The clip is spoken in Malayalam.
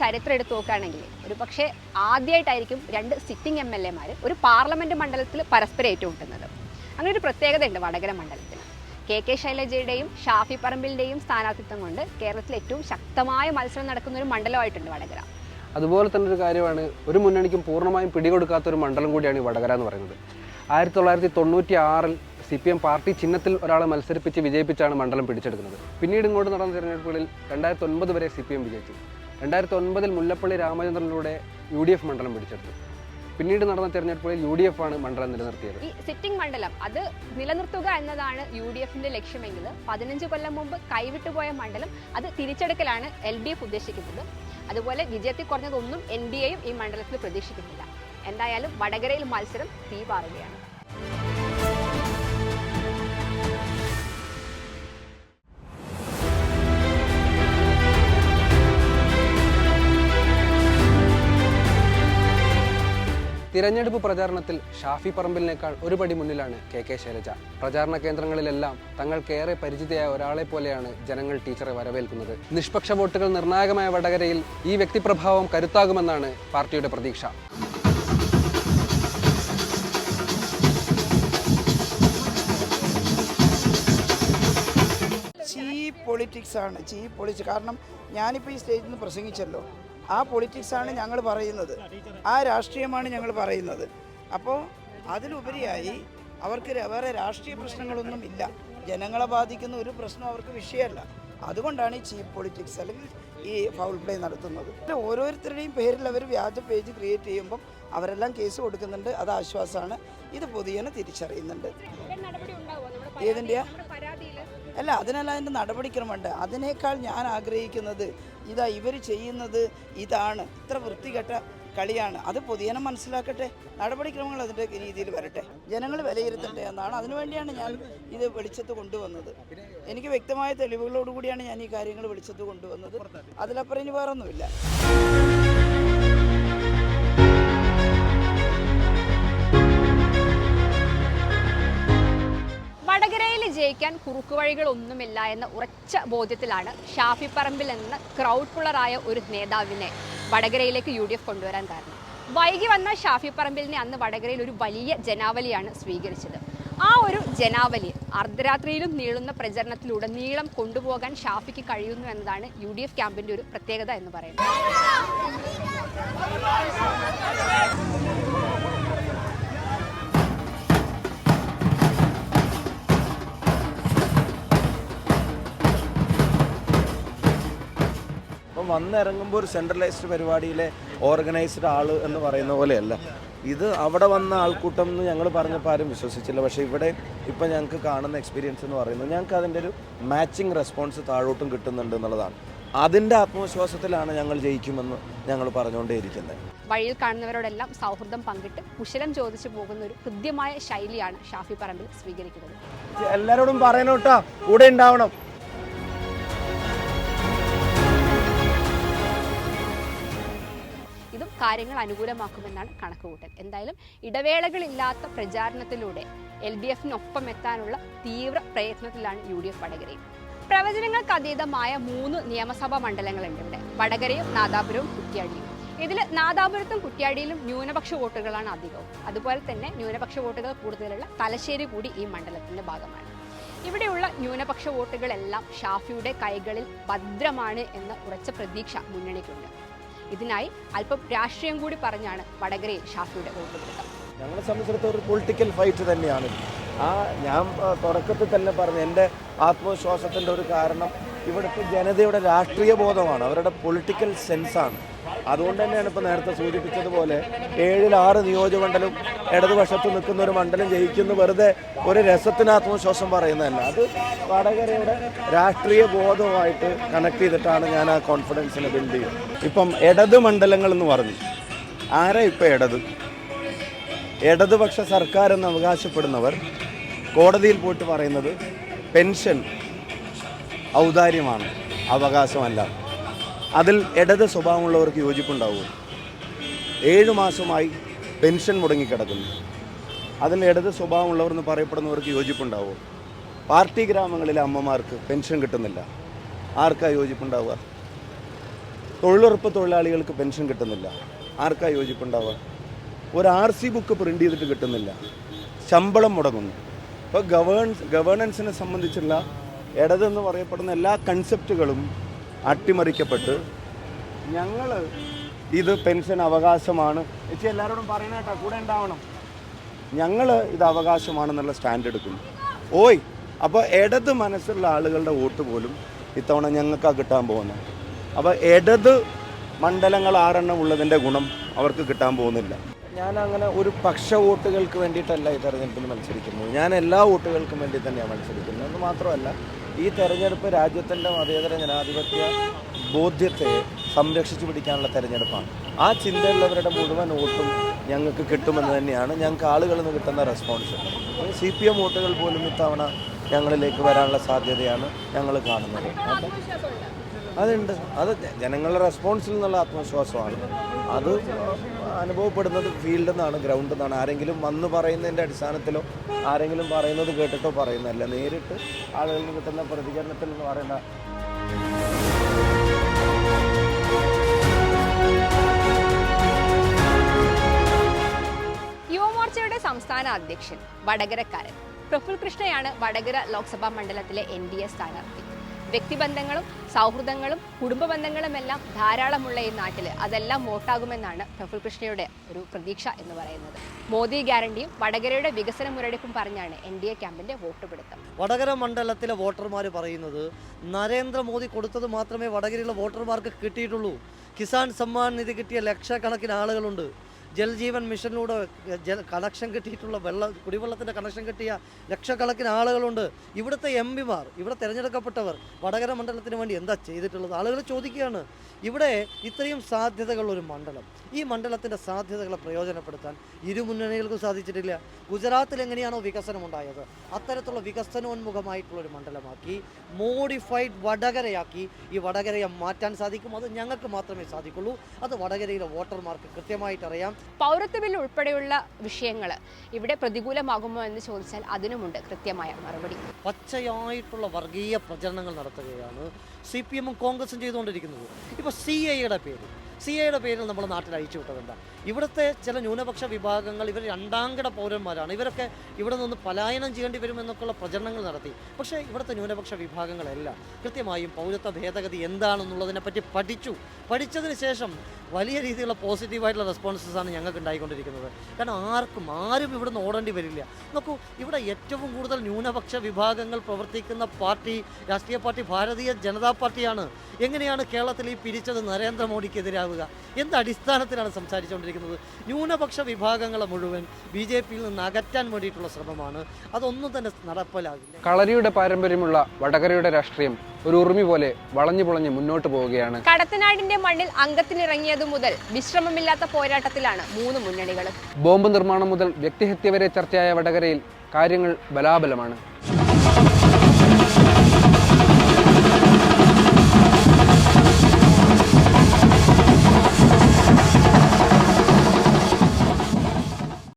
ചരിത്രം എടുത്ത് നോക്കുകയാണെങ്കിൽ ഒരു പക്ഷേ ആദ്യമായിട്ടായിരിക്കും രണ്ട് സിറ്റിംഗ് എം എൽ എമാർ ഒരു പാർലമെന്റ് മണ്ഡലത്തിൽ പരസ്പരം ഏറ്റുമുട്ടുന്നത്. അങ്ങനെ ഒരു പ്രത്യേകതയുണ്ട് വടകര മണ്ഡലത്തിന് കെ കെ ശൈലജയുടെയും ഷാഫി പറമ്പിലിന്റെയും സ്ഥാനാർത്ഥിത്വം കൊണ്ട് കേരളത്തിൽ ഏറ്റവും ശക്തമായ മത്സരം നടക്കുന്ന ഒരു മണ്ഡലമായിട്ടുണ്ട് വടകര. അതുപോലെ തന്നെ ഒരു കാര്യമാണ് ഒരു മുന്നണിക്കും പൂർണമായും പിടികൊടുക്കാത്ത ഒരു മണ്ഡലം കൂടിയാണ് ഈ വടകര എന്ന് പറയുന്നത്. ആയിരത്തി തൊള്ളായിരത്തി തൊണ്ണൂറ്റി ആറിൽ സി പി എം പാർട്ടി ചിഹ്നത്തിൽ ഒരാളെ മത്സരിപ്പിച്ച് വിജയിപ്പിച്ചാണ് മണ്ഡലം പിടിച്ചെടുക്കുന്നത്. പിന്നീട് ഇങ്ങോട്ട് നടന്ന തിരഞ്ഞെടുപ്പുകളിൽ രണ്ടായിരത്തി ഒൻപത് വരെ സി പി എം വിജയിച്ചു. രണ്ടായിരത്തി ഒൻപതിൽ മുല്ലപ്പള്ളി രാമചന്ദ്രനിലൂടെ യു ഡി എഫ് മണ്ഡലം പിടിച്ചെടുത്തു. പിന്നീട് നടന്ന തെരഞ്ഞെടുപ്പുകളിൽ യു ഡി എഫ് ആണ് മണ്ഡലം നിലനിർത്തിയത്. ഈ സിറ്റിംഗ് മണ്ഡലം അത് നിലനിർത്തുക എന്നതാണ് യു ഡി എഫിന്റെ ലക്ഷ്യമെങ്കിൽ പതിനഞ്ച് കൊല്ലം മുമ്പ് കൈവിട്ടുപോയ മണ്ഡലം അത് തിരിച്ചെടുക്കലാണ് എൽ ഡി എഫ് ഉദ്ദേശിക്കുന്നത്. അതുപോലെ വിജയത്തിൽ കുറഞ്ഞതൊന്നും എൻ ഡി എയും ഈ മണ്ഡലത്തിൽ പ്രതീക്ഷിക്കുന്നില്ല. എന്തായാലും വടകരയിൽ മത്സരം തീപാറുകയാണ് തിരഞ്ഞെടുപ്പ് പ്രചാരണത്തിൽ ഷാഫി പറമ്പിലിനേക്കാൾ ഒരു പടി മുന്നിലാണ് കെ കെ ശൈലജ. പ്രചാരണ കേന്ദ്രങ്ങളിലെല്ലാം തങ്ങൾക്കേറെ പരിചിതയായ ഒരാളെ പോലെയാണ് ജനങ്ങൾ ടീച്ചറെ വരവേൽക്കുന്നത്. നിഷ്പക്ഷ വോട്ടുകൾ നിർണായകമായ വടകരയിൽ ഈ വ്യക്തിപ്രഭാവം കരുത്താകുമെന്നാണ് പാർട്ടിയുടെ പ്രതീക്ഷ. ചീപ്പ് പൊളിറ്റിക്സ് ആണ് ചീപ്പ് പൊളിറ്റിക്സ് കാരണം ഞാനിപ്പോൾ ഈ സ്റ്റേജിൽ നിന്ന് പ്രസംഗിച്ചല്ലോ. ആ പൊളിറ്റിക്സാണ് ഞങ്ങൾ പറയുന്നത്. ആ രാഷ്ട്രീയമാണ് ഞങ്ങൾ പറയുന്നത്. അപ്പോൾ അതിലുപരിയായി അവർക്ക് വേറെ രാഷ്ട്രീയ പ്രശ്നങ്ങളൊന്നും ഇല്ല. ജനങ്ങളെ ബാധിക്കുന്ന ഒരു പ്രശ്നം അവർക്ക് വിഷയമല്ല. അതുകൊണ്ടാണ് ഈ ചീപ്പ് പൊളിറ്റിക്സ് അല്ലെങ്കിൽ ഈ ഫൗൾ പ്ലേ നടത്തുന്നത്. പിന്നെ ഓരോരുത്തരുടെയും പേരിൽ അവർ വ്യാജ പേജ് ക്രിയേറ്റ് ചെയ്യുമ്പം അവരെല്ലാം കേസ് കൊടുക്കുന്നുണ്ട്. അത് ആശ്വാസമാണ്. ഇത് പൊതുവെ തിരിച്ചറിയുന്നുണ്ട്. ഏതിന്റെയാ? അല്ല അതിനല്ല അതിന്റെ നടപടിക്രമമുണ്ട്. അതിനേക്കാൾ ഞാൻ ആഗ്രഹിക്കുന്നത് ഇതാ ഇവർ ചെയ്യുന്നത് ഇതാണ്. ഇത്ര വൃത്തികെട്ട കളിയാണ്. അത് പൊതുജനം മനസ്സിലാക്കട്ടെ. നടപടിക്രമങ്ങൾ അതിന്റെ രീതിയിൽ വരട്ടെ. ജനങ്ങൾ വിലയിരുത്തട്ടെ എന്നാണ് അതിനുവേണ്ടിയാണ് ഞാൻ ഇത് വെളിച്ചത്ത് കൊണ്ടുവന്നത്. എനിക്ക് വ്യക്തമായ തെളിവുകളോടുകൂടിയാണ് ഞാൻ ഈ കാര്യങ്ങൾ വെളിച്ചത്ത് കൊണ്ടുവന്നത്. അതിലപ്പുറം ഇനി വേറൊന്നുമില്ല. ജയിക്കാൻ കുറുക്കുവഴികളൊന്നുമില്ല എന്ന ഉറച്ച ബോധ്യത്തിലാണ് ഷാഫി പറമ്പിൽ എന്ന ക്രൗഡ് പുള്ളറായ ഒരു നേതാവിനെ വടകരയിലേക്ക് യു ഡി എഫ് കൊണ്ടുവരാൻ കാരണം. വൈകി വന്ന ഷാഫി പറമ്പിലിനെ അന്ന് വടകരയിൽ ഒരു വലിയ ജനാവലിയാണ് സ്വീകരിച്ചത്. ആ ഒരു ജനാവലി അർദ്ധരാത്രിയിലും നീളുന്ന പ്രചരണത്തിലൂടെ നീളം കൊണ്ടുപോകാൻ ഷാഫിക്ക് കഴിയുന്നു എന്നതാണ് യു ഡി എഫ് ക്യാമ്പിന്റെ ഒരു പ്രത്യേകത എന്ന് പറയുന്നത്. വന്നിറങ്ങുമ്പോൾ ഒരു സെൻട്രലൈസ്ഡ് പരിപാടിയിലെ ഓർഗനൈസ്ഡ് ആൾ എന്ന് പറയുന്ന പോലെയല്ല. ഇത് അവിടെ വന്ന ആൾക്കൂട്ടം എന്ന് ഞങ്ങൾ പറഞ്ഞപ്പോൾ ആരും വിശ്വസിച്ചില്ല. പക്ഷേ ഇവിടെ ഇപ്പം ഞങ്ങൾക്ക് കാണുന്ന എക്സ്പീരിയൻസ് എന്ന് പറയുന്നത് ഞങ്ങൾക്ക് അതിന്റെ ഒരു മാച്ചിങ് റെസ്പോൺസ് താഴോട്ടും കിട്ടുന്നുണ്ട് എന്നുള്ളതാണ്. അതിന്റെ ആത്മവിശ്വാസത്തിലാണ് ഞങ്ങൾ ജയിക്കുമെന്ന് ഞങ്ങൾ പറഞ്ഞുകൊണ്ടേയിരിക്കുന്നത്. വഴിയിൽ കാണുന്നവരോടെല്ലാം സൗഹൃദം പങ്കിട്ട് കുശലം ചോദിച്ചു പോകുന്ന ഒരു ഹൃദ്യമായ ശൈലിയാണ് ഷാഫി പറമ്പിൽ സ്വീകരിക്കുന്നത്. എല്ലാവരോടും പറയണോട്ടാ. കൂടെ ഉണ്ടാവണം. കാര്യങ്ങൾ അനുകൂലമാക്കുമെന്നാണ് കണക്കുകൂട്ടൽ. എന്തായാലും ഇടവേളകളില്ലാത്ത പ്രചാരണത്തിലൂടെ എൽ ഡി എഫിനൊപ്പം എത്താനുള്ള തീവ്ര പ്രയത്നത്തിലാണ് യു ഡി എഫ് വടകരയും പ്രവചനങ്ങൾക്ക് അതീതമായ മൂന്ന് നിയമസഭാ മണ്ഡലങ്ങളുണ്ട് ഇവിടെ. വടകരയും നാദാപുരവും കുറ്റിയാടിയും ഇതിൽ നാദാപുരത്തും കുറ്റ്യാടിയിലും ന്യൂനപക്ഷ വോട്ടുകളാണ് അധികവും. അതുപോലെ തന്നെ ന്യൂനപക്ഷ വോട്ടുകൾ കൂടുതലുള്ള തലശ്ശേരി കൂടി ഈ മണ്ഡലത്തിന്റെ ഭാഗമാണ്. ഇവിടെയുള്ള ന്യൂനപക്ഷ വോട്ടുകളെല്ലാം ഷാഫിയുടെ കൈകളിൽ ഭദ്രമാണ് എന്ന ഉറച്ച പ്രതീക്ഷ മുന്നണിക്കുണ്ട്. ഇതിനായി അല്പം രാഷ്ട്രീയം കൂടി പറഞ്ഞാണ് വടകരയിൽ ഷാഫിയുടെ ഞങ്ങളെ സംബന്ധിച്ചിടത്തോളം ഒരു പൊളിറ്റിക്കൽ ഫൈറ്റ് തന്നെയാണ്. ആ ഞാൻ തുടക്കത്തിൽ തന്നെ പറഞ്ഞു എന്റെ ആത്മവിശ്വാസത്തിന്റെ ഒരു കാരണം ഇവിടുത്തെ ജനതയുടെ രാഷ്ട്രീയ ബോധമാണ് അവരുടെ പൊളിറ്റിക്കൽ സെൻസാണ് അതുകൊണ്ട് തന്നെയാണ് ഇപ്പോൾ നേരത്തെ സൂചിപ്പിച്ചതുപോലെ ഏഴിൽ ആറ് നിയോജകമണ്ഡലം ഇടതുപക്ഷത്ത് നിൽക്കുന്ന ഒരു മണ്ഡലം ജയിക്കുന്ന. വെറുതെ ഒരു രസത്തിന് ആത്മവിശ്വാസം പറയുന്നതല്ല. അത് വടകരയുടെ രാഷ്ട്രീയ ബോധവുമായിട്ട് കണക്ട് ചെയ്തിട്ടാണ് ഞാൻ ആ കോൺഫിഡൻസിനെ ബിൽഡ് ചെയ്യുന്നത്. ഇപ്പം ഇടത് മണ്ഡലങ്ങൾ എന്ന് പറഞ്ഞു. ആരാ ഇപ്പം ഇടത്? ഇടതുപക്ഷ സർക്കാർ എന്ന് അവകാശപ്പെടുന്നവർ കോടതിയിൽ പോയിട്ട് പറയുന്നത് പെൻഷൻ ഔദാര്യമാണ്. അവകാശമല്ല. അതിൽ ഇടത് സ്വഭാവമുള്ളവർക്ക് യോജിപ്പുണ്ടാവുമോ ഏഴ് മാസമായി പെൻഷൻ മുടങ്ങിക്കിടക്കുന്നു. അതിൽ ഇടത് സ്വഭാവമുള്ളവർ എന്ന് പറയപ്പെടുന്നവർക്ക് യോജിപ്പുണ്ടാവുമോ പാർട്ടി ഗ്രാമങ്ങളിലെ അമ്മമാർക്ക് പെൻഷൻ കിട്ടുന്നില്ല. ആർക്കാ യോജിപ്പുണ്ടാവുക? തൊഴിലുറപ്പ് തൊഴിലാളികൾക്ക് പെൻഷൻ കിട്ടുന്നില്ല. ആർക്കാ യോജിപ്പുണ്ടാവുക? ഒരു ആർ സി ബുക്ക് പ്രിന്റ് ചെയ്തിട്ട് കിട്ടുന്നില്ല. ശമ്പളം മുടങ്ങുന്നു. ഇപ്പോൾ ഗവേൺ ഗവേണൻസിനെ സംബന്ധിച്ചുള്ള ഇടതെന്ന് പറയപ്പെടുന്ന എല്ലാ കൺസെപ്റ്റുകളും അട്ടിമറിക്കപ്പെട്ട് ഞങ്ങൾ ഇത് പെൻഷൻ അവകാശമാണ്. ചേച്ചി എല്ലാവരോടും പറയണ കേട്ടോ കൂടെ ഉണ്ടാവണം. ഞങ്ങൾ ഇത് അവകാശമാണെന്നുള്ള സ്റ്റാൻഡ് എടുക്കുന്നു. ഓയ് അപ്പോൾ ഇടത് മനസ്സുള്ള ആളുകളുടെ വോട്ട് പോലും ഇത്തവണ ഞങ്ങൾക്ക് കിട്ടാൻ പോകുന്നത്. അപ്പോൾ ഇടത് മണ്ഡലങ്ങൾ ആറെണ്ണം ഉള്ളതിന്റെ ഗുണം അവർക്ക് കിട്ടാൻ പോകുന്നില്ല. ഞാൻ അങ്ങനെ ഒരു പക്ഷ വോട്ടുകൾക്ക് വേണ്ടിയിട്ടല്ല ഈ തെരഞ്ഞെടുപ്പിൽ മത്സരിക്കുന്നത്. ഞാൻ എല്ലാ വോട്ടുകൾക്കും വേണ്ടി തന്നെയാണ് മത്സരിക്കുന്നത്. എന്ന് മാത്രമല്ല ഈ തെരഞ്ഞെടുപ്പ് രാജ്യത്തിന്റെ മതേതര ജനാധിപത്യ ബോധ്യത്തെ സംരക്ഷിച്ചു പിടിക്കാനുള്ള തെരഞ്ഞെടുപ്പാണ്. ആ ചിന്തയുള്ളവരുടെ മുഴുവൻ വോട്ടും ഞങ്ങൾക്ക് കിട്ടുമെന്ന് തന്നെയാണ് ഞങ്ങൾക്ക് ആളുകളിൽ നിന്ന് കിട്ടുന്ന റെസ്പോൺസ്. സി പി എം വോട്ടുകൾ പോലും ഇത്തവണ ഞങ്ങളിലേക്ക് വരാനുള്ള സാധ്യതയാണ് ഞങ്ങൾ കാണുന്നത്. അതുണ്ട്. അത് ജനങ്ങളുടെ റെസ്പോൺസിൽ നിന്നുള്ള ആത്മവിശ്വാസമാണ്. അത് അനുഭവപ്പെടുന്നത് ഫീൽഡിൽ നിന്നാണ് ഗ്രൗണ്ടിൽ നിന്നാണ് ആരെങ്കിലും വന്ന് പറയുന്നതിന്റെ അടിസ്ഥാനത്തിലോ ആരെങ്കിലും പറയുന്നത് കേട്ടിട്ടോ പറയുന്നതല്ല. നേരിട്ട് ആളുകൾക്ക് കിട്ടുന്ന പ്രതികരണത്തിൽ എന്ന് പറയുന്ന യുവമോർച്ചയുടെ സംസ്ഥാന അധ്യക്ഷൻ വടകരക്കാരൻ. പ്രഫുൽ കൃഷ്ണയാണ് വടകര ലോക്സഭാ മണ്ഡലത്തിലെ എൻ ഡി എ സ്ഥാനാർത്ഥി. വ്യക്തിബന്ധങ്ങളും സൗഹൃദങ്ങളും കുടുംബ ബന്ധങ്ങളുമെല്ലാം ധാരാളമുള്ള ഈ നാട്ടിൽ അതെല്ലാം വോട്ടാകുമെന്നാണ് പ്രഫുൽ കൃഷ്ണയുടെ ഒരു പ്രതീക്ഷ എന്ന് പറയുന്നത്. മോദി ഗ്യാരണ്ടിയും വടകരയുടെ വികസന മുരടിപ്പും പറഞ്ഞാണ് എൻ ഡി എ ക്യാമ്പിന്റെ വോട്ട് പിടുത്തം. വടകര മണ്ഡലത്തിലെ വോട്ടർമാർ പറയുന്നത് നരേന്ദ്രമോദി കൊടുത്തത് മാത്രമേ വടകരയിലെ വോട്ടർമാർക്ക് കിട്ടിയിട്ടുള്ളൂ. കിസാൻ സമ്മാൻ നിധി കിട്ടിയ ലക്ഷക്കണക്കിന് ആളുകളുണ്ട്. ജൽജീവൻ മിഷനിലൂടെ ജല കണക്ഷൻ കിട്ടിയിട്ടുള്ള വെള്ള കുടിവെള്ളത്തിന്റെ കണക്ഷൻ കിട്ടിയ ലക്ഷക്കണക്കിന് ആളുകളുണ്ട്. ഇവിടുത്തെ എം പിമാർ ഇവിടെ തിരഞ്ഞെടുക്കപ്പെട്ടവർ വടകര മണ്ഡലത്തിന് വേണ്ടി എന്താ ചെയ്തിട്ടുള്ളത്? ആളുകൾ ചോദിക്കുകയാണ് ഇവിടെ ഇത്രയും സാധ്യതകളുള്ള ഒരു മണ്ഡലം. ഈ മണ്ഡലത്തിന്റെ സാധ്യതകളെ പ്രയോജനപ്പെടുത്താൻ ഇരുമുന്നണികൾക്കും സാധിച്ചിട്ടില്ല. ഗുജറാത്തിൽ എങ്ങനെയാണോ വികസനം ഉണ്ടായത് അത്തരത്തിലുള്ള വികസനോന്മുഖമായിട്ടുള്ളൊരു മണ്ഡലമാക്കി മോഡിഫൈഡ് വടകരയാക്കി ഈ വടകരയെ മാറ്റാൻ സാധിക്കും. അത് ഞങ്ങൾക്ക് മാത്രമേ സാധിക്കുള്ളൂ. അത് വടകരയിലെ വോട്ടർമാർക്ക് കൃത്യമായിട്ട് അറിയാം പൗരത്വ ബിൽ ഉൾപ്പെടെയുള്ള വിഷയങ്ങൾ ഇവിടെ പ്രതികൂലമാകുമോ എന്ന് ചോദിച്ചാൽ അതിനുമുണ്ട് കൃത്യമായ മറുപടി. പച്ചയായിട്ടുള്ള വർഗീയ പ്രചരണങ്ങൾ നടത്തുകയാണ് സി പി എമ്മും കോൺഗ്രസും ചെയ്തുകൊണ്ടിരിക്കുന്നത്. ഇപ്പോൾ സി ഐയുടെ പേര് സി എയുടെ പേരിൽ നമ്മൾ നാട്ടിൽ അയച്ചു വിട്ടതെന്താ ഇവിടുത്തെ ചില ന്യൂനപക്ഷ വിഭാഗങ്ങൾ ഇവർ രണ്ടാംകിട പൗരന്മാരാണ്. ഇവരൊക്കെ ഇവിടെ നിന്ന് പലായനം ചെയ്യേണ്ടി വരുമെന്നൊക്കെയുള്ള പ്രചരണങ്ങൾ നടത്തി. പക്ഷേ ഇവിടുത്തെ ന്യൂനപക്ഷ വിഭാഗങ്ങളെല്ലാം കൃത്യമായും പൗരത്വ ഭേദഗതി എന്താണെന്നുള്ളതിനെപ്പറ്റി പഠിച്ചു. പഠിച്ചതിന് ശേഷം വലിയ രീതിയിലുള്ള പോസിറ്റീവായിട്ടുള്ള റെസ്പോൺസസ് ആണ് ഞങ്ങൾക്ക് ഉണ്ടായിക്കൊണ്ടിരിക്കുന്നത്. കാരണം ആർക്കും ആരും ഇവിടുന്ന് ഓടേണ്ടി വരില്ല. നോക്കൂ ഇവിടെ ഏറ്റവും കൂടുതൽ ന്യൂനപക്ഷ വിഭാഗങ്ങൾ പ്രവർത്തിക്കുന്ന പാർട്ടി രാഷ്ട്രീയ പാർട്ടി ഭാരതീയ ജനതാ പാർട്ടിയാണ്. എങ്ങനെയാണ് കേരളത്തിൽ ഈ പിരിച്ചത് നരേന്ദ്രമോദിക്കെതിരാവുക എന്ത് അടിസ്ഥാനത്തിലാണ് സംസാരിച്ചുകൊണ്ടിരിക്കുന്നത്? ന്യൂനപക്ഷ വിഭാഗങ്ങളെ മുഴുവൻ ബി ജെ പിയിൽ നിന്ന് അകറ്റാൻ വേണ്ടിയിട്ടുള്ള ശ്രമമാണ്. അതൊന്നും തന്നെ നടപ്പിലാകില്ല. കളരിയുടെ പാരമ്പര്യമുള്ള വടകരയുടെ രാഷ്ട്രീയം ഒരു ഉറുമി പോലെ വളഞ്ഞു പുളഞ്ഞ് മുന്നോട്ട് പോവുകയാണ്. കടത്തനാടിന്റെ മണ്ണിൽ അംഗത്തിനിറങ്ങിയതു മുതൽ വിശ്രമമില്ലാത്ത പോരാട്ടത്തിലാണ് മൂന്ന് മുന്നണികൾ ബോംബ് നിർമ്മാണം മുതൽ വ്യക്തിഹത്യ വരെ ചർച്ചയായ വടകരയിൽ കാര്യങ്ങൾ ബലാബലമാണ്.